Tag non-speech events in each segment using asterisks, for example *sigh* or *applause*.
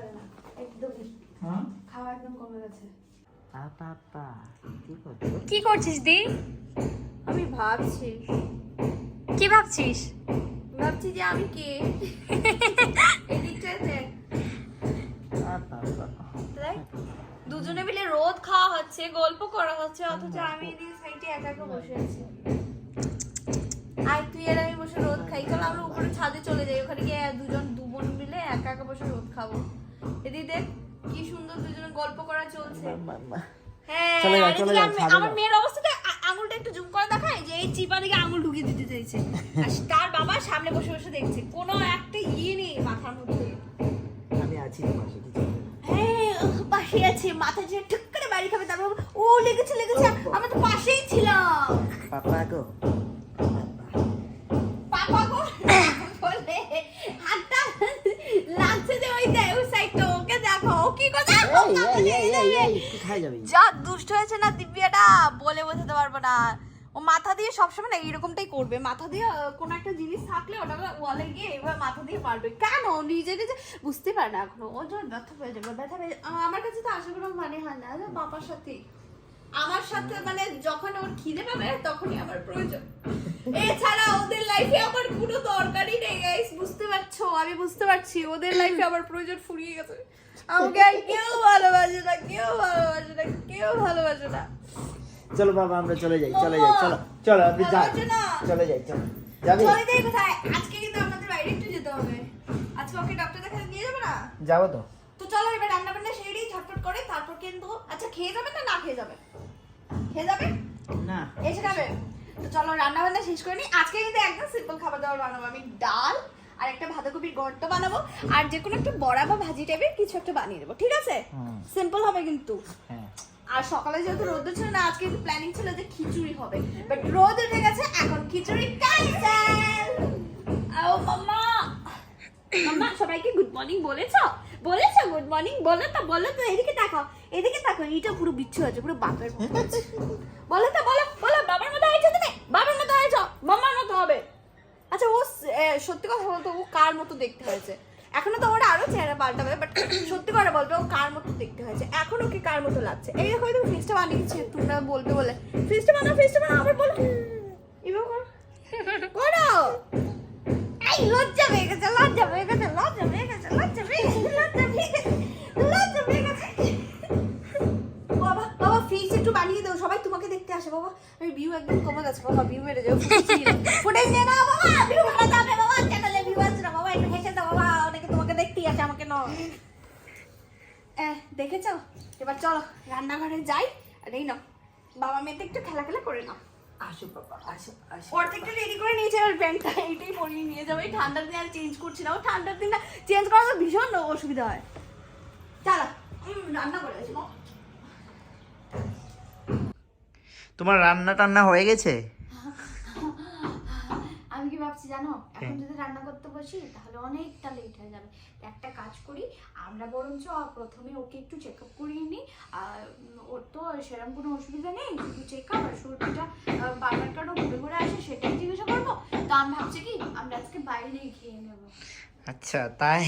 পারে না একদমই। হ্যাঁ? খাওয়া একদম কমে গেছে। পাপা কি করছ? কি করছিস দি? আমি ভাবছি। কি ভাবছিস? ভাবছি যে আমি কে? দেখ। দুজনে মিলে রোদ খাওয়া হচ্ছে গল্প করা হচ্ছে অথচ আমি এদিকে সাইডে একা একা বসে আছি। আর তুই আর আমি বসে রোদ খাই। চল আমরা উপরে ছাদে চলে যাই। ওখানে গিয়ে দুজন দু বোন মিলে একা একা বসে রোদ খাব। এদিকে দেখ কি সুন্দর দুজনে গল্প করা চলছে। হ্যাঁ চলে যাও, আর চলে এদিকে যাও, আমি- ছাদে আমার মেয়ের অবস্থাটা আঙুলটা একটু জুম করে দেখায় যে এই চিপা দিকে আঙুল ঢুকিয়ে দিতে চাইছে। *laughs* আর তার বাবা সামনে বসে বসে দেখছে কোনো একটা ইয়ে নেই মাথার মধ্যে। আমি আছি তোমার হ্যাঁ ও পাশে আছে মাথা যে ঠুক করে বাড়ি খাবে তারপর ও লেগেছে লেগেছে আমরা তো পাশেই ছিলাম। পাপা গো। পাপা গো *laughs* বলে হাতটা লাগছে যে ওই দেয় কি কথা? যা দুষ্ট হয়েছে না দিব্যাটা বলে বোঝাতে পারব না। ও মাথা দিয়ে সবসময় না এরকমটাই করবে। মাথা দিয়ে কোনো একটা জিনিস থাকলে ওটা ওয়ালে গিয়ে এবার মাথা দিয়ে মারবে। কেন? নিজে নিজে বুঝতে পারে না এখনও। ও যখন ব্যথা পেয়ে যাবে ব্যথা পেয়ে আমার কাছে তো আসা কোনো মানে হয় না। বাবার সাথে। আমার সাথে মানে যখন ওর খিদে পাবে তখনই আমার প্রয়োজন। এছাড়া ওদের লাইফে আমার কোনো দরকারই নেই গাইস বুঝতে পারছ? আমি বুঝতে পারছি। ওদের লাইফে আমার প্রয়োজন ফুরিয়ে গেছে। আমাকে আর কেউ ভালোবাসে না কেউ ভালোবাসে না কেউ ভালোবাসে না। চলো বাবা আমরা চলে যাই চলে যাই চলো চলো আপনি যান চলে যাই চলো। যাবি? চলে যাই কোথায়? আজকে কিন্তু আমাদের বাইরে একটু যেতে হবে। আজকে ওকে ডক্টর দেখাতে নিয়ে যাবে না? যাব তো। তো চলো এবার রান্না বান্না সেরে দিই ঝটপট করে তারপর কিন্তু আচ্ছা খেয়ে যাবে না না খেয়ে যাবে? খেয়ে যাবে? না। এসে যাবে। তো চলো রান্না বান্না শেষ করে নিই আজকে কিন্তু একদম সিম্পল খাবার দাবার বানাবো। আমি ডাল আর একটা বাঁধাকপির ঘন্ট বানাবো আর যে কোনো একটা বড়া বা ভাজি টাইপের কিছু একটা বানিয়ে দেবো ঠিক আছে? সিম্পল হবে কিন্তু। হ্যাঁ। আর সকালে যেহেতু রোদ ছিল না আজকে প্ল্যানিং ছিল যে খিচুড়ি হবে। বাট রোদ উঠে গেছে এখন খিচুড়ি ক্যান্সেল ও মাম্মা! মাম্মা সবাইকে গুড মর্নিং বলেছ? বলেছ গুড মর্নিং বলো তো বলো তো এদিকে তাকাও এদিকে তাকাও এটা পুরো বিচ্ছু আছে পুরো বাপের মতো বলো তো বলো বলো বাবার মতো হয়েছো তুমি বাবার মতো হয়েছো মাম্মার মতো হবে আচ্ছা ও স- এ, সত্যি কথা বলতো ও কার মতো দেখতে হয়েছে? এখনও তো ওরা আরও চেহারা পাল্টাবে বাট সত্যি করে বলবে ও কার মতো দেখতে হয়েছে? এখন ওকে কার মতো লাগছে? এই দেখো তুমি ফ্রিজটা বানিয়েছি, তোমরা বলবে বলে। ফ্রিজটা বানাও ফ্রিজটা বানাও, আবার বলো। একটু বানিয়ে দাও, সবাই তোমাকে দেখতে আসে, বাবা। আমি ভিউ একদম কমে গেছে, বাবা ভিউ বেড়ে যাবে ফুটেজ নিয়ে নাও দেখেছ? এবার চলো রান্নাঘরে যাই আর এই নাও। বাবা মেয়েতে একটু খেলা খেলা করে নাও। আসো বাবা আসো আসো অর্ধেকটা রেডি করে নিয়েছে আর প্যান্টটা এইটাই পরিয়ে নিয়ে যাবে। এই ঠান্ডার দিন আর চেঞ্জ করছি না। ও ঠান্ডার দিন চেঞ্জ করা তো ভীষণ অসুবিধা হয়। চলো রান্না করে তোমার রান্না টান্না হয়ে গেছে? ভাবছি জানো? এখন যদি রান্না করতে বসি তাহলে অনেকটা লেট হয়ে যাবে। একটা কাজ করি আমরা বরঞ্চ প্রথমে ওকে একটু চেক আপ করিয়ে নিই। ওর তো সেরকম কোনো অসুবিধা নেই শুধু চেক আপ আর শরীরটা বারবার কেন ঘুরে ঘুরে আসে সেটাই জিজ্ঞাসা করব। তো আমি ভাবছি কি আমরা আজকে বাইরে খেয়ে নেব। আচ্ছা তাই?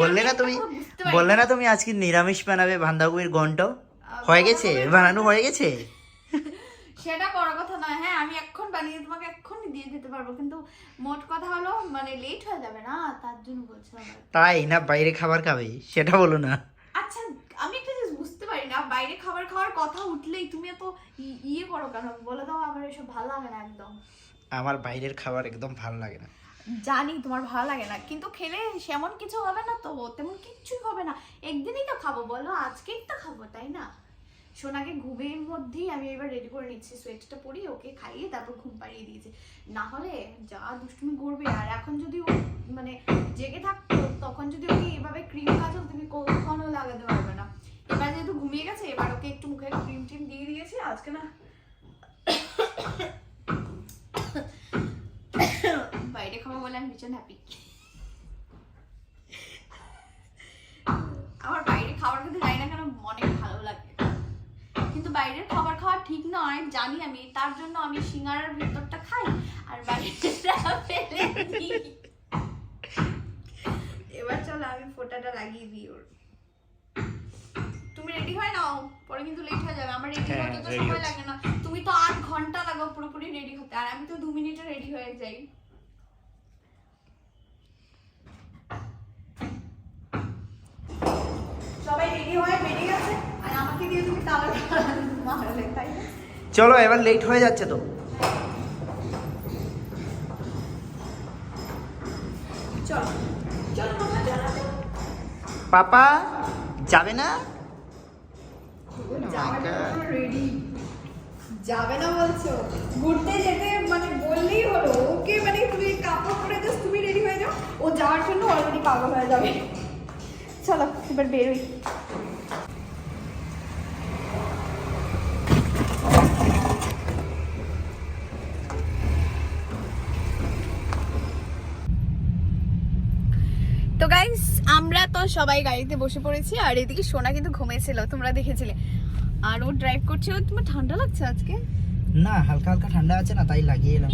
বললে না তুমি বললে না। তুমি আজকে নিরামিষ বানাবে বাঁধাকপির ঘন্ট? হয়ে গেছে? বানানো হয়ে গেছে? সেটা বড় কথা নয়। হ্যাঁ আমি এখন বানিয়ে তোমাকে এক্ষুনি দিয়ে দিতে পারব কিন্তু মোট কথা হলো মানে লেট হয়ে যাবে না? তার জন্য বলছিলাম তাই? না বাইরে খাবার খাবে? সেটা বলো না। আচ্ছা আমি একটা জিনিস বুঝতে পারি না বাইরে খাবার খাওয়ার কথা উঠলেই তুমি এত ইয়ে করো কেন? বলে দাও আমার এসব ভালো লাগে না একদম। আমার বাইরের খাবার একদম ভালো লাগে না। জানি তোমার ভালো লাগে না কিন্তু খেলে সেমন কিছু হবে না তো তেমন কিচ্ছুই হবে না। একদিনই তো খাব বলো আজকেই তো খাব তাই না? সোনাকে ঘুমের মধ্যেই আমি এবার রেডি করে নিচ্ছি সোয়েটারটা পরিয়ে ওকে খাইয়ে তারপর ঘুম পাড়িয়ে দিয়েছি। না হলে যা দুষ্টুমি করবে, আর এখন যদি ও মানে জেগে থাকতো, তখন যদি ওকে এভাবে ক্রিম কাজল তুমি কখনো লাগাতে পারবে না। এবার যেহেতু ঘুমিয়ে গেছে, এবার ওকে একটু মুখে ক্রিম টিম দিয়ে দিয়েছি, আজকে না বাইরে খাওয়া বলে আমি ভীষণ হ্যাপি আমার বাইরে খাওয়ার খেতে যাই না কেন কিন্তু বাইরের খাবার খাওয়া ঠিক নয় জানি আমি তার জন্য আমি সিঙ্গারার ভেতরটা খাই আর বাইরেটা ফেলে দিই। এবার চলো আমি ফোটাটা লাগিয়ে দিই ওর। তুমি রেডি হয় নাও? পরে কিন্তু লেট হয়ে যাবে আমার রেডি হ্যাঁ, হতে তো সময় লাগে না। তুমি তো আট ঘণ্টা লাগাও পুরোপুরি রেডি হতে আর আমি তো দু মিনিটে রেডি হয়ে যাই। সবাই রেডি হয়ে আমাকে দিয়ে তুমি তালা মারলে তাই চলো এবার লেট হয়ে যাচ্ছে তো। পাপা যাবে না? যাবে না রেডি যাবে না বলছো। ঘুরতে যেতে মানে বললেই হলো ওকে মানে তুমি কাপড় পরে জাস্ট তুমি রেডি হয়ে যাও। ও যাওয়ার জন্য অলরেডি পাগল হয়ে যাবে। চলো এবার বেরোই তো গাইস আমরা তো সবাই গাড়িতে বসে পড়েছি আর এদিকে সোনা কিন্তু ঘুমিয়েছিল তোমরা দেখেছিলে। আর ও ড্রাইভ করছে তোমার ঠান্ডা লাগছে আজকে? না হালকা হালকা ঠান্ডা আছে না তাই লাগিয়ে এলাম।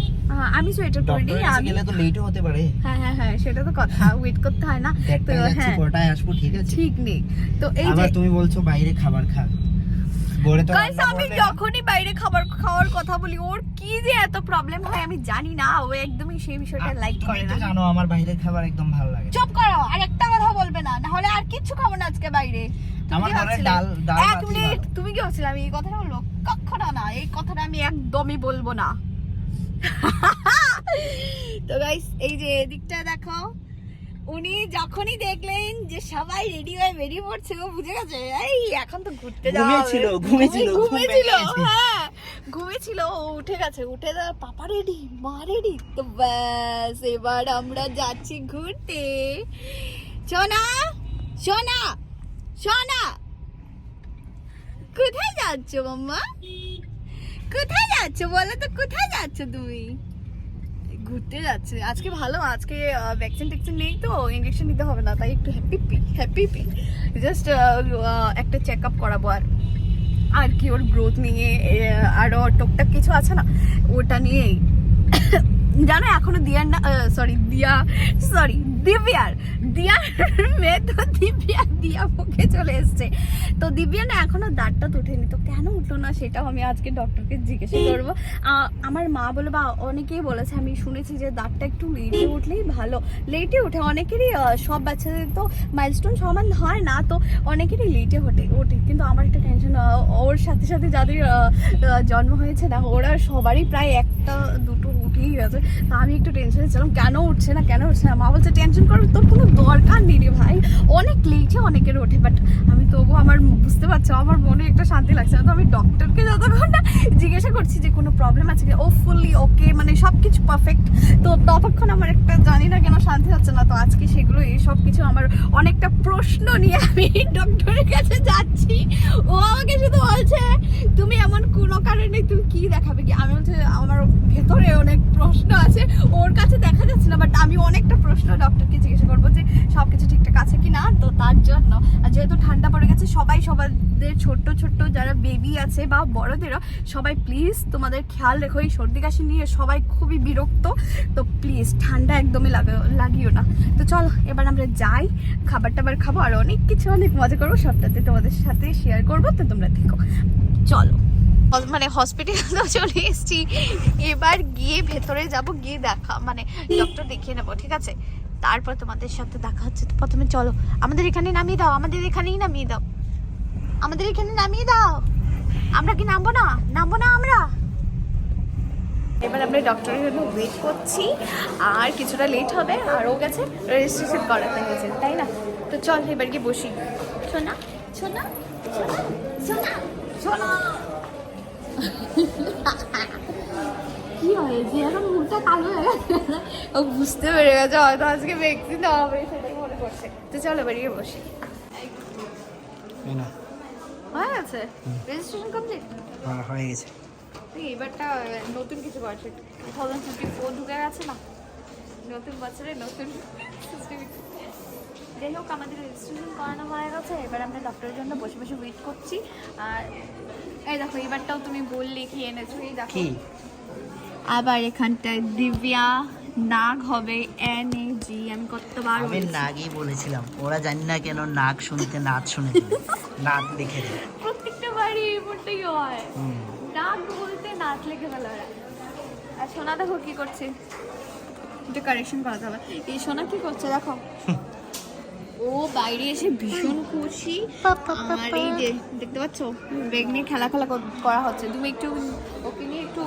আমি সোয়েটার পরে নিই আমি গেলে তো লেটও হতে পারে। হ্যাঁ হ্যাঁ হ্যাঁ সেটা তো কথা ওয়েট করতে হয় না। তো হ্যাঁ। কটায় আসব ঠিক আছে? ঠিক নেই। তো এই যে আবার তুমি বলছো বাইরে খাবার খা। আমি যখনই বাইরে খাবার খাওয়ার কথা বলি ওর কি যে এত প্রবলেম হয় আমি জানি না ও একদমই সেই বিষয়টা লাইক করে না। জানো আমার বাইরের খাবার একদম ভালো লাগে চুপ করো আর একটা কথা বলবে না নাহলে আর কিচ্ছু খাব না আজকে বাইরে। তুমি আমার কি ঘরে ডাল- ডাল এক মিনিট তুমি কি ভাবছিলে? আমি এই কথাটা বলব? কখনো না এই কথাটা আমি একদমই বলব না। *laughs* তো গাইস এই যে এদিকটা দেখো উনি যখনই দেখলেন যে সবাই রেডি হয়ে বেরিয়ে পড়ছে ও বুঝে গেছে এই এখন তো ঘুরতে যাওয়া। ঘুমিয়েছিল, ঘুমিয়েছিল, ঘুম ঘুমিয়েছিল হ্যাঁ ঘুমিয়েছিল ও উঠে গেছে উঠে যা পাপা রেডি মা রেডি তো ব্যাস এবার আমরা যাচ্ছি ঘুরতে। সোনা সোনা সোনা। কোথায় যাচ্ছ মাম্মা? কোথায় যাচ্ছ? বলো তো কোথায় যাচ্ছ তুমি? ঘুরতে যাচ্ছে। আজকে ভালো আজকে ভ্যাকসিন ট্যাকসিন নেই তো ইঞ্জেকশন নিতে হবে না তাই একটু happy P happy P just একটা চেক আপ করাবো আর। আর কি ওর গ্রোথ নিয়ে আহ, আরও টুকটাক কিছু আছে না ওটা নিয়েই। জানো এখনও দিয়ার না সরি দিয়া সরি দিব্যার, দিয়ার মেয়ে তো দিব্যা, দিয়া মুখে চলে এসছে। তো দিব্যা না এখনও দাঁতটা ওঠেনি তো কেন উঠল না সেটাও আমি আজকে ডক্টরকে জিজ্ঞাসা করব। আমার মা বলে, বা অনেকেই বলেছে, আমি শুনেছি যে দাঁতটা একটু লেটে উঠলেই ভালো। লেটে ওঠে, অনেকেরই সব বাচ্চাদের তো মাইলস্টোন সমান হয় না, তো অনেকেরই লেটে ওঠে ওঠে। কিন্তু আমার একটা টেনশন ওর সাথে সাথে যাদের জন্ম হয়েছে না, ওরা সবারই প্রায় একটা, দুটো উঠেই গেছে। আমি একটু টেনশনে ছিলাম, কেন উঠছে না, কেন উঠছে না? মা বলছে টেনশন করবে তোর কোনো দরকার নেই রে ভাই। অনেক লেটে অনেকের ওঠে বাট আমি তবু আমার বুঝতে পারছ, আমার মনে একটা শান্তি লাগছে না। তো আমি ডক্টরকে যতক্ষণ না জিজ্ঞাসা করছি যে, কোনো প্রবলেম আছে কি? ও ফুললি ওকে মানে সব কিছু পারফেক্ট তো ততক্ষণ আমার একটা জানি না কেন শান্তি হচ্ছে না। তো আজকে সেগুলো, এই সব কিছু আমার অনেকটা প্রশ্ন নিয়ে আমি *laughs* ডক্টরের কাছে যাচ্ছি। ও আমাকে শুধু বলছে তুমি এমন কোনো কারণে তুমি কি দেখাবে কি আমি বলছি আমার ভেতরে অনেক প্রশ্ন আছে, ওর কাছে দেখা যাচ্ছে না বাট আমি অনেকটা প্রশ্ন ডক্টরকে জিজ্ঞাসা করব যে সবকিছু ঠিকঠাক আছে কি না তো তার জন্য। আর যেহেতু ঠান্ডা পড়ে গেছে, সবাই সবাইদের ছোট্ট ছোট্ট যারা বেবি আছে বা বড়দেরও, সবাই প্লিজ তোমাদের খেয়াল রেখো, এই সর্দি কাশি নিয়ে সবাই খুবই বিরক্ত। তো প্লিজ ঠান্ডা একদমই লাগিও না। তো চল, এবার আমরা যাই খাবার টাবার খাব, আর অনেক কিছু অনেক মজা করব, সবটাতে তোমাদের সাথে শেয়ার করব, তো তোমরা দেখো। চলো। মানে হসপিটালে চলে এসেছি। এবার গিয়ে ভেতরে যাব, গিয়ে দেখা মানে ডক্টর দেখিয়ে নেব, ঠিক আছে? তারপর তোমাদের সাথে দেখা হচ্ছে। তো প্রথমে চলো, আমাদের এখানে নামিয়ে দাও, আমাদের এখানেই নামিয়ে দাও। আমাদের এখানে নামিয়ে দাও। আমরা কি নামবো না? নামবো না আমরা? এবার আমরা ডক্টরের জন্য ওয়েট করছি, আর কিছুটা লেট হবে, আর ও গেছে রেজিস্ট্রেশন করাতে গেছে, তাই না? তো চল এবার গিয়ে বসি। শোনা শোনা শোনা শোনা কি হয়েছে? এখন মুখটা কালো হয়ে গেছে। ও বুঝতে পেরে গেছে হয়তো আজকে ভ্যাকসিন দেওয়া হবে সেটাই মনে করছে। তো চলো বেরিয়ে বসি। হয়ে গেছে? রেজিস্ট্রেশন কমপ্লিট হ্যাঁ, হয়ে গেছে। এবারটা নতুন কিছু বছর টু থাউজেন্ড ফিফটি ফোর ঢুকে গেছে না? নতুন বছরে নতুন। যাই হোক আমাদের রেজিস্ট্রেশন করানো হয়ে গেছে। এবার আমরা ডক্টরের জন্য বসে বসে ওয়েট করছি। আর এই দেখো এবারটাও তুমি বললে কি এনেছো এই দেখো। আবার এখানটায় দিব্যা নাগ হবে এন এ জি আমি কতবার আমি নাগই বলেছিলাম। ওরা জানি না কেন নাক শুনতে নাচ শুনে দিল। নাক দেখে প্রত্যেকটা বাড়ি এমনটাই হয়। হুম। নাক বলতে নাচ গেল ওরা আর সোনা দেখো কি করছে। একটু কারেকশন করা যাবে। এই সোনা কি করছে দেখো? ও বাইরে এসে ভীষণ খুশি। আর এই যে দেখতে পাচ্ছ? ব্যাগ নিয়ে খেলা খেলা করা হচ্ছে। তুমি একটু ওকে নিয়ে একটু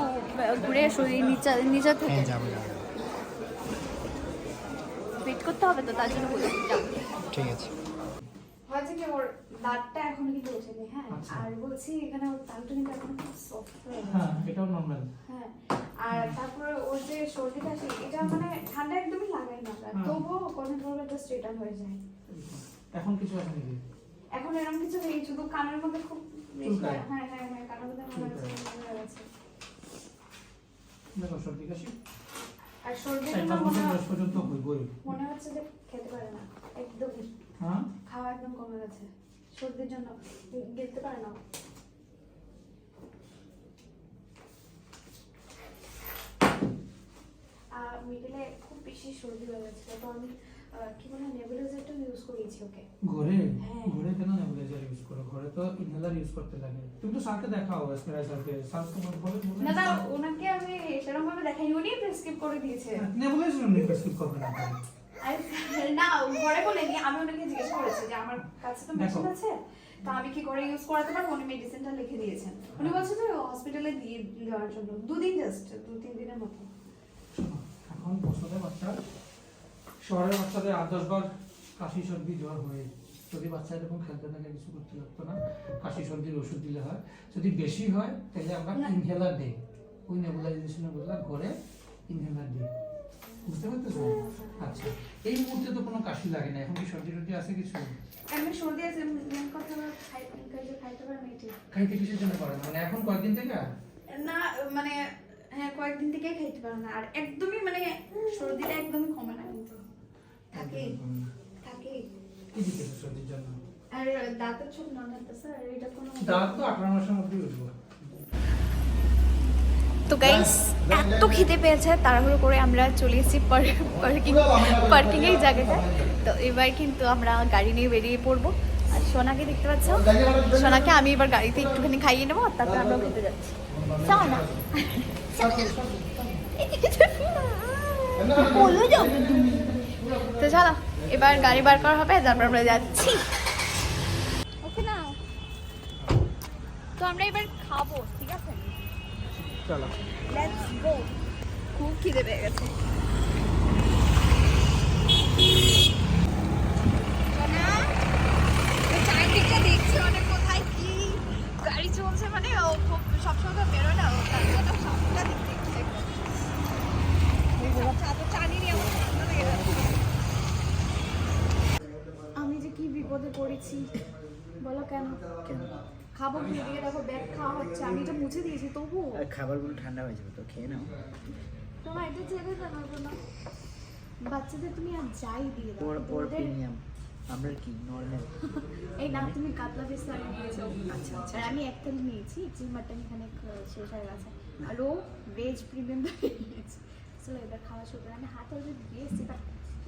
ঘুরে এসো এই নিচা নিচা থেকে। হ্যাঁ যাব। ওয়েট করতে হবে তো তার জন্য বলছি ঠিক আছে। হয়েছে কি ওর দাঁতটা এখনও কিন্তু ওঠেনি হ্যাঁ? আর বলছি এখানে ওর তালটা কিন্তু এখন খুব সফট হয়ে হ্যাঁ এটাও নর্মাল হ্যাঁ আর তারপরে ওর যে সর্দিটা আছে এটা মানে ঠান্ডা একদমই লাগাই না তবুও কোনো ধরনের জাস্ট এটা হয়ে যায়। এখন কিছু আছে নাকি? এখন এরকম কিছু নেই শুধু কানের মধ্যে খুব বেশি হ্যাঁ হ্যাঁ হ্যাঁ কানের মধ্যে মনে হচ্ছে। হয়ে। দেখো সর্দি কাশি? আর হয়- হইবই। মনে হচ্ছে যে খেতে পারে না একদমই। হ্যাঁ খাওয়া একদম কমে গেছে সর্দির জন্য। গেতে পারে না। মিডিলে খুব বেশি সর্দি হয়ে গেছিল তো আমি কি বলে নেবুলাইজারটা ইউজ করিয়েছি ওকে। ঘরে? হ্যাঁ। ঘরে কেন নেবুলাইজার ইউজ করো? ঘরে তো ইনহেলার ইউজ করতে লাগে। তুমি তো স্যারকে দেখাও স্যারকে স্যার তোমার বলে না না ওনাকে আমি সেরকম ভাবে দেখাই উনি প্রেসক্রিপ করে দিয়েছে। নেবুলাইজার এমনি প্রেসক্রিপ করবে না। ঘরে বলেনি আমি ওনাকে জিজ্ঞেস করেছি যে আমার কাছে তো মেশিন আছে তো আমি কি করে ইউজ করাতে পারব? উনি মেডিসিনটা লিখে দিয়েছেন। উনি বলছেন যে হসপিটালে দিয়ে দেওয়ার জন্য। দুদিন জাস্ট দু তিন দিনের মতো। এখন বছরের বাচ্চা শহরের বাচ্চাদের আট দশ বার কাশি সর্দি জ্বর হয়ে যদি বাচ্চা এরকম খেলতে থাকে কিছু করতে লাগতো না কাশি সর্দির ওষুধ দিলে হয়। যদি বেশি হয় তাহলে আমরা। ইনহেলার দিই। ওই নেবুলাইজেশনের বদলে ঘরে ইনহেলার দিই। বুঝতে পারতেছো আচ্ছা এই মুহূর্তে তো কোনো কাশি লাগে না এখন কি সর্দি টর্দি আছে কিছু? এমনি সর্দি আছে মেন কথা খাইতে পারে না খাইতে কিসের জন্য না? মানে এখন কয়েকদিন থেকে? না মানে হ্যাঁ কয়েকদিন থেকে খাইতে পারে না আর একদমই মানে সর্দিটা একদমই কমে না কিন্তু। থাকে। থাকে। কি দিতে সর্দির জন্য? আর দাঁতের ছোট নড়াতে স্যার এটা কোনো দাঁত তো আঠারো মাসের মধ্যেই উঠবো। তো গাইস এত খিদে পেয়েছে তাড়াহুড়ো করে আমরা চলে এসেছি পার্কিং পার্কিং এর জায়গাটা। তো এবার কিন্তু আমরা গাড়ি নিয়ে বেরিয়ে পড়ব। আর সোনাকে দেখতে পাচ্ছ? সোনাকে আমি এবার গাড়িতে একটুখানি খাইয়ে নেব আর তারপর আমরা খেতে যাচ্ছি। সোনা। বলো তো চলো এবার গাড়ি বার করা হবে তারপর আমরা যাচ্ছি। ওকে না তো আমরা এবার খাব। চলো। লেটস গো খুব খিদে পেয়ে গেছে। চারিদিকটা দেখছি অনেক কোথায় কি গাড়ি চলছে মানে ও খুব সবসময় তো বেরোয় না ও তার জন্য সবটা দিক দেখছে আমি যে কি বিপদে পড়েছি বলো কেন? কেন? খাব কি এদিকে দেখো ব্যাগ খাওয়া হচ্ছে। আমি তো মুছে দিয়েছি তবুও খাবারগুলো ঠান্ডা হয়ে যাবে তো খেয়ে নাও। তোমার এটা ছেড়ে জানাব না। বাচ্চাদের তুমি আর যাই দিয়ে দাও। ওর প্রিমিয়াম আমরা কি? নর্মাল এই না তুমি কাতলা পিস আগে দিয়েছ। আচ্ছা আচ্ছা। আর আমি একটা নিয়েছি চিল মাটন এখানে শেষ হয়ে গেছে। আর ও ভেজ প্রিমিয়াম নিয়েছি। চলো এবার খাওয়া শুরু করে। আমি হাত অলরেডি দিয়েছি বাট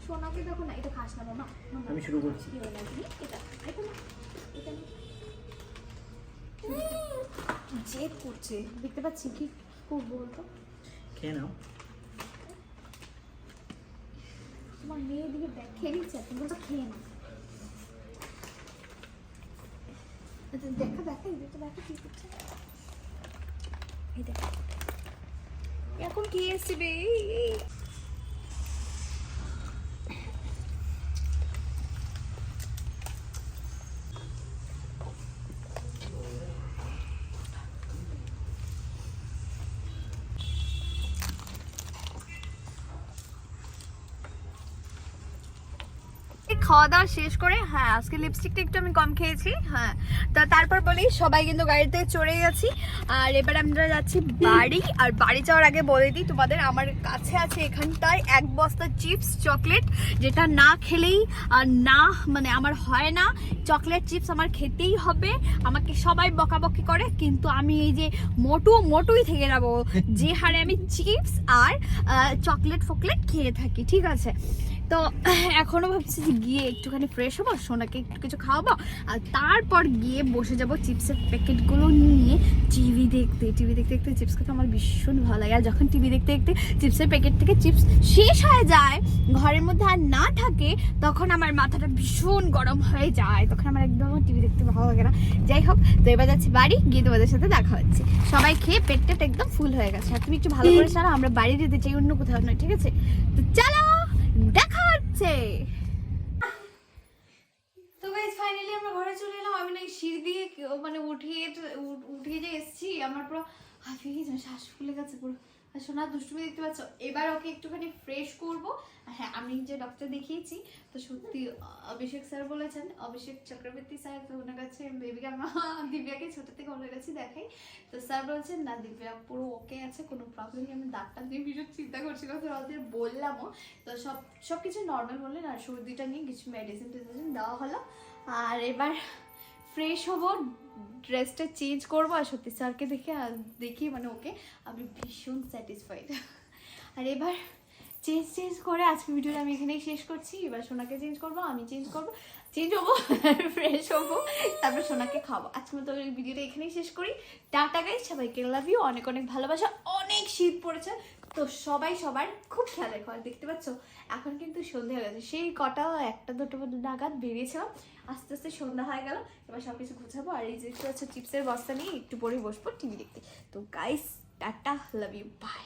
সোনাকে দেখো না এটা খাস না মামা। আমি শুরু করছি। কি হলো এটা এটা না এটা না। জেদ করছে। দেখতে পাচ্ছি কি করব বলতো? খেয়ে নাও। তোমার মেয়ের দিকে দেখ নিচ্ছে তুমি বলছো খেয়ে না আচ্ছা, দেখা দেখা দেখো দেখা কি করছে। এই দেখ। এখন কি আসবে লিপস্টিক খাওয়া দাওয়া শেষ করে হ্যাঁ আজকে লিপস্টিকটা একটু আমি কম খেয়েছি হ্যাঁ। তো তারপর বলি সবাই কিন্তু গাড়িতে চড়ে গেছি। আর এবার আমরা যাচ্ছি বাড়ি। আর বাড়ি যাওয়ার আগে বলে দিই তোমাদের আমার কাছে আছে এখানটায় এক বস্তা চিপস চকলেট যেটা না খেলেই আর না মানে আমার হয় না। চকলেট চিপস আমার খেতেই হবে। আমাকে সবাই বকাবকি করে কিন্তু আমি এই যে মোটু মোটুই থেকে যাব *laughs* যে হারে আমি চিপস আর চকলেট ফকলেট খেয়ে থাকি ঠিক আছে? তো *laughs* এখনও ভাবছি যে গিয়ে একটুখানি ফ্রেশ হব সোনাকে একটু কিছু খাওয়াবো আর তারপর গিয়ে বসে যাব চিপসের প্যাকেটগুলো নিয়ে টিভি দেখতে। টিভি দেখতে দেখতে চিপস খেতে আমার ভীষণ ভালো লাগে। আর যখন টিভি দেখতে দেখতে চিপসের প্যাকেট থেকে চিপস শেষ হয়ে যায় ঘরের মধ্যে আর না থাকে তখন আমার মাথাটা ভীষণ গরম হয়ে যায়। তখন আমার একদম টিভি দেখতে ভালো লাগে না। যাই হোক তো এবার যাচ্ছি বাড়ি গিয়ে তোমাদের সাথে দেখা হচ্ছে। সবাই খেয়ে পেট টেট একদম ফুল হয়ে গেছে। আর তুমি একটু ভালো করে চালা আমরা বাড়ি যেতে চাই অন্য কোথাও নয় ঠিক আছে? তো চলো দেখা হচ্ছে তো গাইজ ফাইনালি আমরা ঘরে চলে এলাম। আমি না সিঁড়ি দিয়ে মানে উঠিয়ে উঠ- উঠিয়ে যে এসেছি, আমার পুরো হাফিয়ে গেছে শ্বাস ফুলে গেছে পুরো সোনা, দুষ্টুমি দেখতে পাচ্ছ? এবার ওকে একটুখানি ফ্রেশ করব। হ্যাঁ আমি যে ডক্টর দেখিয়েছি। তো সত্যি, অভিষেক স্যার বলেছেন, অভিষেক চক্রবর্তী স্যার তো ওনার কাছে বেবিকা মা *laughs* দিব্যাকে ছোট থেকে ওনার কাছে দেখাই। তো স্যার বলছেন, না, দিব্যা পুরো ওকে আছে, কোনো প্রবলেম নেই। আমি ডাক্তার দিয়ে ভীষণ চিন্তা করছিলাম, তো ওদের বললামও। তো সব সব কিছু নর্মাল বললেন, আর সর্দিটা নিয়ে কিছু মেডিসিন টেডিসিন দেওয়া হলো। আর এবার ফ্রেশ হব ড্রেসটা চেঞ্জ করব আর সত্যি স্যারকে দেখে দেখি মানে ওকে, আমি ভীষণ স্যাটিসফাইড। আর এবার চেঞ্জ চেঞ্জ করে আজকে ভিডিওটা আমি এখানেই শেষ করছি। এবার সোনাকে চেঞ্জ করব, আমি চেঞ্জ করব। চেঞ্জ হব, ফ্রেশ হব, তারপর সোনাকে খাব আজকে মতো ভিডিওটা এখানেই শেষ করি। টাটা গাই সবাইকে লাভ ইউ অনেক অনেক ভালোবাসা, অনেক শীত পড়েছে। তো সবাই সবার খুব খেয়াল রেখো। আর দেখতে পাচ্ছ, এখন কিন্তু সন্ধ্যা হয়ে গেছে। সেই কটা, একটা, দুটো নাগাদ বেরিয়েছিলাম। আস্তে আস্তে সন্ধ্যা হয়ে গেল। এবার সব কিছু গুছাবো। আর এই যে হচ্ছে চিপসের বস্তা নিয়ে একটু পরে বসবো টিভি দেখতে। তো guys tata love you bye